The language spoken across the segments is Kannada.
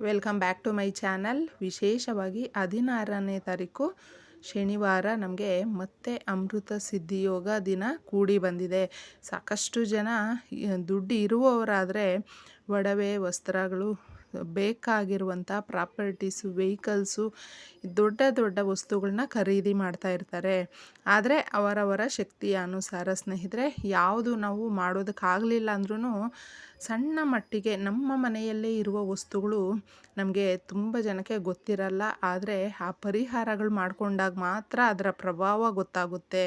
Welcome back to my channel ವಿಶೇಷವಾಗಿ ಹದಿನಾರನೇ ತಾರೀಕು ಶನಿವಾರ ನಮಗೆ ಮತ್ತೆ ಅಮೃತ ಸಿದ್ಧಿಯೋಗ ದಿನ ಕೂಡಿ ಬಂದಿದೆ. ಸಾಕಷ್ಟು ಜನ, ದುಡ್ಡು ಇರುವವರಾದರೆ ಒಡವೆ ವಸ್ತ್ರಗಳು ಬೇಕಾಗಿರುವಂಥ ಪ್ರಾಪರ್ಟೀಸು, ವೆಹಿಕಲ್ಸು, ದೊಡ್ಡ ದೊಡ್ಡ ವಸ್ತುಗಳನ್ನ ಖರೀದಿ ಮಾಡ್ತಾ ಇರ್ತಾರೆ. ಆದರೆ ಅವರವರ ಶಕ್ತಿಯ ಅನುಸಾರ ಸ್ನೇಹಿತರೆ, ಯಾವುದು ನಾವು ಮಾಡೋದಕ್ಕಾಗಲಿಲ್ಲ ಅಂದ್ರೂ ಸಣ್ಣ ಮಟ್ಟಿಗೆ ನಮ್ಮ ಮನೆಯಲ್ಲೇ ಇರುವ ವಸ್ತುಗಳು ನಮಗೆ ತುಂಬ ಜನಕ್ಕೆ ಗೊತ್ತಿರಲ್ಲ. ಆದರೆ ಆ ಪರಿಹಾರಗಳು ಮಾಡಿಕೊಂಡಾಗ ಮಾತ್ರ ಅದರ ಪ್ರಭಾವ ಗೊತ್ತಾಗುತ್ತೆ.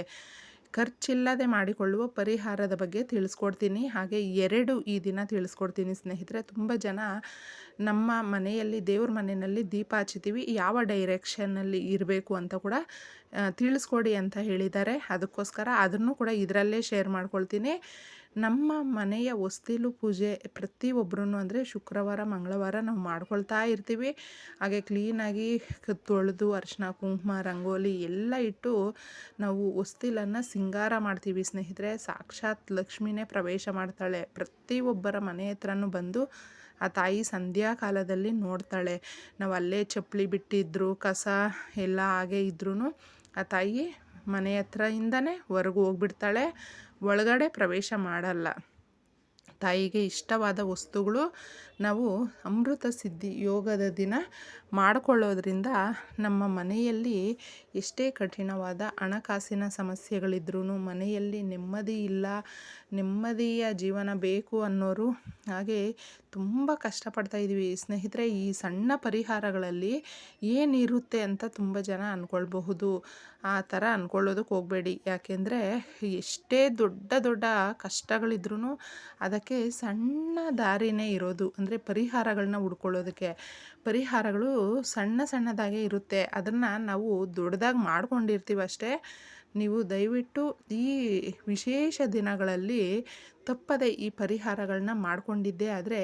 ಖರ್ಚಿಲ್ಲದೆ ಮಾಡಿಕೊಳ್ಳುವ ಪರಿಹಾರದ ಬಗ್ಗೆ ತಿಳಿಸ್ಕೊಡ್ತೀನಿ. ಹಾಗೆ ಎರಡು ಈ ದಿನ ತಿಳಿಸ್ಕೊಡ್ತೀನಿ ಸ್ನೇಹಿತರೆ. ತುಂಬ ಜನ ನಮ್ಮ ಮನೆಯಲ್ಲಿ, ದೇವ್ರ ಮನೆಯಲ್ಲಿ ದೀಪ ಹಚ್ಚಿತೀವಿ ಯಾವ ಡೈರೆಕ್ಷನ್ನಲ್ಲಿ ಇರಬೇಕು ಅಂತ ಕೂಡ ತಿಳಿಸ್ಕೊಡಿ ಅಂತ ಹೇಳಿದ್ದಾರೆ. ಅದಕ್ಕೋಸ್ಕರ ಅದನ್ನು ಕೂಡ ಇದರಲ್ಲೇ ಶೇರ್ ಮಾಡ್ಕೊಳ್ತೀನಿ. ನಮ್ಮ ಮನೆಯ ಹೊಸ್ತಿಲು ಪೂಜೆ ಪ್ರತಿಯೊಬ್ಬರೂ ಅಂದರೆ ಶುಕ್ರವಾರ, ಮಂಗಳವಾರ ನಾವು ಮಾಡ್ಕೊಳ್ತಾ ಇರ್ತೀವಿ. ಹಾಗೆ ಕ್ಲೀನಾಗಿ ತೊಳೆದು ಅರಿಶಿನ, ಕುಂಕುಮ, ರಂಗೋಲಿ ಎಲ್ಲ ಇಟ್ಟು ನಾವು ಹೊಸ್ತಿಲನ್ನು ಸಿಂಗಾರ ಮಾಡ್ತೀವಿ. ಸ್ನೇಹಿತರೆ, ಸಾಕ್ಷಾತ್ ಲಕ್ಷ್ಮಿನೇ ಪ್ರವೇಶ ಮಾಡ್ತಾಳೆ. ಪ್ರತಿಯೊಬ್ಬರ ಮನೆ ಹತ್ರನೂ ಬಂದು ಆ ತಾಯಿ ಸಂಧ್ಯಾ ಕಾಲದಲ್ಲಿ ನೋಡ್ತಾಳೆ. ನಾವು ಅಲ್ಲೇ ಚಪ್ಪಲಿ ಬಿಟ್ಟಿದ್ರು, ಕಸ ಎಲ್ಲ ಹಾಗೆ ಇದ್ರೂ ಆ ತಾಯಿ ಮನೆ ಹತ್ರ ಹತ್ರದಿಂದನೇ ಹೊರಗೆ ಹೋಗ್ಬಿಡ್ತಾಳೆ. ಒಳಗಡೆ ಪ್ರವೇಶ ಮಾಡಲ್ಲ. ತಾಯಿಗೆ ಇಷ್ಟವಾದ ವಸ್ತುಗಳು ನಾವು ಅಮೃತ ಸಿದ್ಧಿ ಯೋಗದ ದಿನ ಮಾಡಿಕೊಳ್ಳೋದ್ರಿಂದ ನಮ್ಮ ಮನೆಯಲ್ಲಿ ಎಷ್ಟೇ ಕಠಿಣವಾದ ಹಣಕಾಸಿನ ಸಮಸ್ಯೆಗಳಿದ್ರೂ ಮನೆಯಲ್ಲಿ ನೆಮ್ಮದಿ ಇಲ್ಲ, ನೆಮ್ಮದಿಯ ಜೀವನ ಬೇಕು ಅನ್ನೋರು ಹಾಗೆ ತುಂಬ ಕಷ್ಟಪಡ್ತಾ ಇದ್ದೀವಿ. ಸ್ನೇಹಿತರೆ, ಈ ಸಣ್ಣ ಪರಿಹಾರಗಳಲ್ಲಿ ಏನಿರುತ್ತೆ ಅಂತ ತುಂಬ ಜನ ಅಂದ್ಕೊಳ್ಬಹುದು ಆ ಥರ ಅಂದ್ಕೊಳ್ಳೋದಕ್ಕೆ ಹೋಗಬೇಡಿ. ಯಾಕೆಂದರೆ ಎಷ್ಟೇ ದೊಡ್ಡ ದೊಡ್ಡ ಕಷ್ಟಗಳಿದ್ರೂ ಅದಕ್ಕೆ ಸಣ್ಣ ದಾರಿನೇ ಇರೋದು. ಅಂದರೆ ಪರಿಹಾರಗಳನ್ನ ಹುಡ್ಕೊಳ್ಳೋದಕ್ಕೆ. ಪರಿಹಾರಗಳು ಸಣ್ಣ ಸಣ್ಣದಾಗೆ ಇರುತ್ತೆ. ಅದನ್ನು ನಾವು ದೊಡ್ಡದಾಗಿ ಮಾಡ್ಕೊಂಡಿರ್ತೀವಿ ಅಷ್ಟೇ ನೀವು ದಯವಿಟ್ಟು ಈ ವಿಶೇಷ ದಿನಗಳಲ್ಲಿ ತಪ್ಪದೆ ಈ ಪರಿಹಾರಗಳನ್ನ ಮಾಡಿಕೊಂಡಿದ್ದೇ ಆದರೆ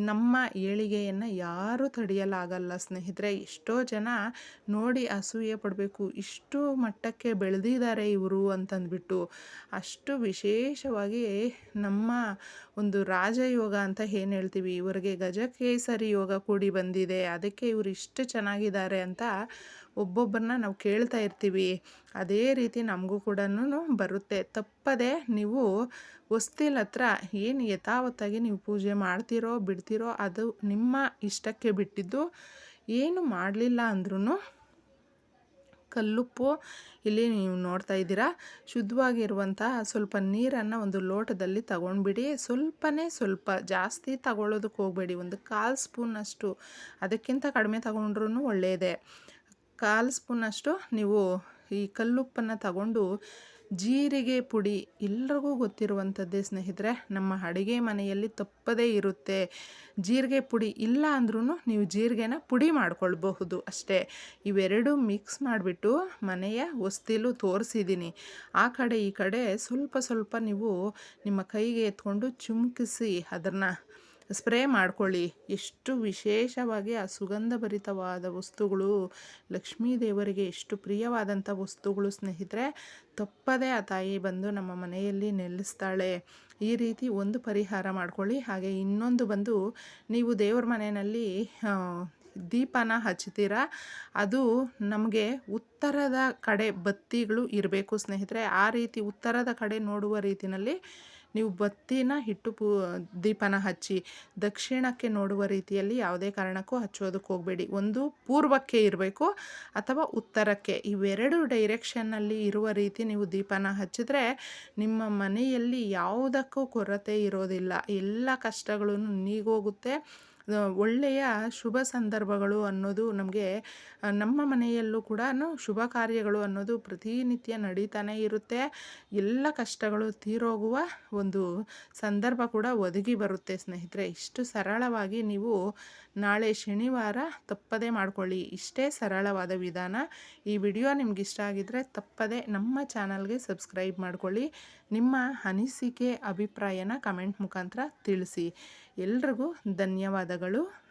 ನಮ್ಮ ಏಳಿಗೆಯನ್ನು ಯಾರೂ ತಡೆಯಲಾಗಲ್ಲ ಸ್ನೇಹಿತರೆ. ಎಷ್ಟೋ ಜನ ನೋಡಿ ಅಸೂಯೆ ಪಡಬೇಕು, ಇಷ್ಟು ಮಟ್ಟಕ್ಕೆ ಬೆಳೆದಿದ್ದಾರೆ ಇವರು ಅಂತಂದ್ಬಿಟ್ಟು. ಅಷ್ಟು ವಿಶೇಷವಾಗಿ ನಮ್ಮ ಒಂದು ರಾಜಯೋಗ ಅಂತ ಏನು ಹೇಳ್ತೀವಿ? ಇವರಿಗೆ ಗಜಕೇಸರಿ ಯೋಗ ಕೂಡಿ ಬಂದಿದೆ, ಅದಕ್ಕೆ ಇವರು ಇಷ್ಟು ಚೆನ್ನಾಗಿದ್ದಾರೆ ಅಂತ ಒಬ್ಬೊಬ್ಬರನ್ನ ನಾವು ಕೇಳ್ತಾ ಇರ್ತೀವಿ. ಅದೇ ರೀತಿ ನಮಗೂ ಕೂಡ ಬರುತ್ತೆ. ತಪ್ಪದೆ ನೀವು ಹೊಸ್ತಿಲ್ ಹತ್ರ ಏನು ಯಥಾವತ್ತಾಗಿ ನೀವು ಪೂಜೆ ಮಾಡ್ತೀರೋ, ಬಿಡ್ತೀರೋ ಅದು ನಿಮ್ಮ ಇಷ್ಟಕ್ಕೆ ಬಿಟ್ಟಿದ್ದು ಏನು ಮಾಡಲಿಲ್ಲ ಅಂದ್ರೂ ಕಲ್ಲುಪ್ಪು ಇಲ್ಲಿ ನೀವು ನೋಡ್ತಾ ಇದ್ದೀರಾ. ಶುದ್ಧವಾಗಿರುವಂತಹ ಸ್ವಲ್ಪ ನೀರನ್ನು ಒಂದು ಲೋಟದಲ್ಲಿ ತಗೊಂಡ್ಬಿಡಿ. ಸ್ವಲ್ಪನೇ ಸ್ವಲ್ಪ ಜಾಸ್ತಿ ತಗೊಳ್ಳೋದಕ್ಕೆ ಹೋಗಬೇಡಿ. ಒಂದು ಕಾಲು ಸ್ಪೂನಷ್ಟು ಅದಕ್ಕಿಂತ ಕಡಿಮೆ ತಗೊಂಡ್ರೂ ಒಳ್ಳೆಯದೇ. ಕಾಲು ಸ್ಪೂನಷ್ಟು ನೀವು ಈ ಕಲ್ಲುಪ್ಪನ್ನು ತಗೊಂಡು ಜೀರಿಗೆ ಪುಡಿ ಎಲ್ರಿಗೂ ಗೊತ್ತಿರುವಂಥದ್ದೇ ಸ್ನೇಹಿತರೆ, ನಮ್ಮ ಅಡುಗೆ ಮನೆಯಲ್ಲಿ ತಪ್ಪದೇ ಇರುತ್ತೆ. ಜೀರಿಗೆ ಪುಡಿ ಇಲ್ಲ ಅಂದ್ರೂ ನೀವು ಜೀರಿಗೆನ ಪುಡಿ ಮಾಡ್ಕೊಳ್ಬಹುದು ಅಷ್ಟೇ. ಇವೆರಡು ಮಿಕ್ಸ್ ಮಾಡಿಬಿಟ್ಟು ಮನೆಯ ಹೊಸ್ತಿಲು ತೋರಿಸಿದ್ದೀನಿ ಆ ಕಡೆ ಈ ಕಡೆ ಸ್ವಲ್ಪ ಸ್ವಲ್ಪ ನೀವು ನಿಮ್ಮ ಕೈಗೆ ಎತ್ಕೊಂಡು ಚುಮುಕಿಸಿ ಅದನ್ನು ಸ್ಪ್ರೇ ಮಾಡ್ಕೊಳ್ಳಿ. ಎಷ್ಟು ವಿಶೇಷವಾಗಿ ಆ ಸುಗಂಧಭರಿತವಾದ ವಸ್ತುಗಳು, ಲಕ್ಷ್ಮೀ ದೇವರಿಗೆ ಎಷ್ಟು ಪ್ರಿಯವಾದಂಥ ವಸ್ತುಗಳು ಸ್ನೇಹಿತರೆ, ತಪ್ಪದೇ ಆ ತಾಯಿ ಬಂದು ನಮ್ಮ ಮನೆಯಲ್ಲಿ ನೆಲೆಸ್ತಾಳೆ ಈ ರೀತಿ ಒಂದು ಪರಿಹಾರ ಮಾಡಿಕೊಳ್ಳಿ. ಹಾಗೆ ಇನ್ನೊಂದು ಬಂದು, ನೀವು ದೇವ್ರ ಮನೆಯಲ್ಲಿ ದೀಪನ ಹಚ್ತೀರಾ? ಅದು ನಮಗೆ ಉತ್ತರದ ಕಡೆ ಬತ್ತಿಗಳು ಇರಬೇಕು ಸ್ನೇಹಿತರೆ. ಆ ರೀತಿ ಉತ್ತರದ ಕಡೆ ನೋಡುವ ರೀತಿಯಲ್ಲಿ ನೀವು ಬತ್ತಿನ ಹಿಟ್ಟು ಪೂ, ದೀಪನ ಹಚ್ಚಿ ದಕ್ಷಿಣಕ್ಕೆ ನೋಡುವ ರೀತಿಯಲ್ಲಿ ಯಾವುದೇ ಕಾರಣಕ್ಕೂ ಹಚ್ಚೋದಕ್ಕೆ ಹೋಗಬೇಡಿ. ಒಂದು ಪೂರ್ವಕ್ಕೆ ಇರಬೇಕು ಅಥವಾ ಉತ್ತರಕ್ಕೆ. ಇವೆರಡು ಡೈರೆಕ್ಷನ್ನಲ್ಲಿ ಇರುವ ರೀತಿ ನೀವು ದೀಪನ ಹಚ್ಚಿದ್ರೆ ನಿಮ್ಮ ಮನೆಯಲ್ಲಿ ಯಾವುದಕ್ಕೂ ಕೊರತೆ ಇರೋದಿಲ್ಲ. ಎಲ್ಲ ಕಷ್ಟಗಳು ನೀಗೋಗುತ್ತೆ. ಒಳ್ಳೆಯ ಶುಭ ಸಂದರ್ಭಗಳು ಅನ್ನೋದು ನಮಗೆ ನಮ್ಮ ಮನೆಯಲ್ಲೂ ಕೂಡ ಶುಭ ಕಾರ್ಯಗಳು ಅನ್ನೋದು ಪ್ರತಿನಿತ್ಯ ನಡೀತಾನೆ ಇರುತ್ತೆ. ಎಲ್ಲ ಕಷ್ಟಗಳು ತೀರೋಗುವ ಒಂದು ಸಂದರ್ಭ ಕೂಡ ಒದಗಿ ಬರುತ್ತೆ ಸ್ನೇಹಿತರೆ. ಇಷ್ಟು ಸರಳವಾಗಿ ನೀವು ನಾಳೆ ಶನಿವಾರ ತಪ್ಪದೇ ಮಾಡ್ಕೊಳ್ಳಿ. ಇಷ್ಟೇ ಸರಳವಾದ ವಿಧಾನ. ಈ ವಿಡಿಯೋ ನಿಮ್ಗೆ ಇಷ್ಟ ಆಗಿದ್ರೆ ತಪ್ಪದೆ ನಮ್ಮ ಚಾನಲ್ಗೆ ಸಬ್ಸ್ಕ್ರೈಬ್ ಮಾಡ್ಕೊಳ್ಳಿ. ನಿಮ್ಮ ಅನಿಸಿಕೆ, ಅಭಿಪ್ರಾಯನ ಕಮೆಂಟ್ ಮುಖಾಂತರ ತಿಳಿಸಿ. ಎಲ್ರಿಗೂ ಧನ್ಯವಾದಗಳು.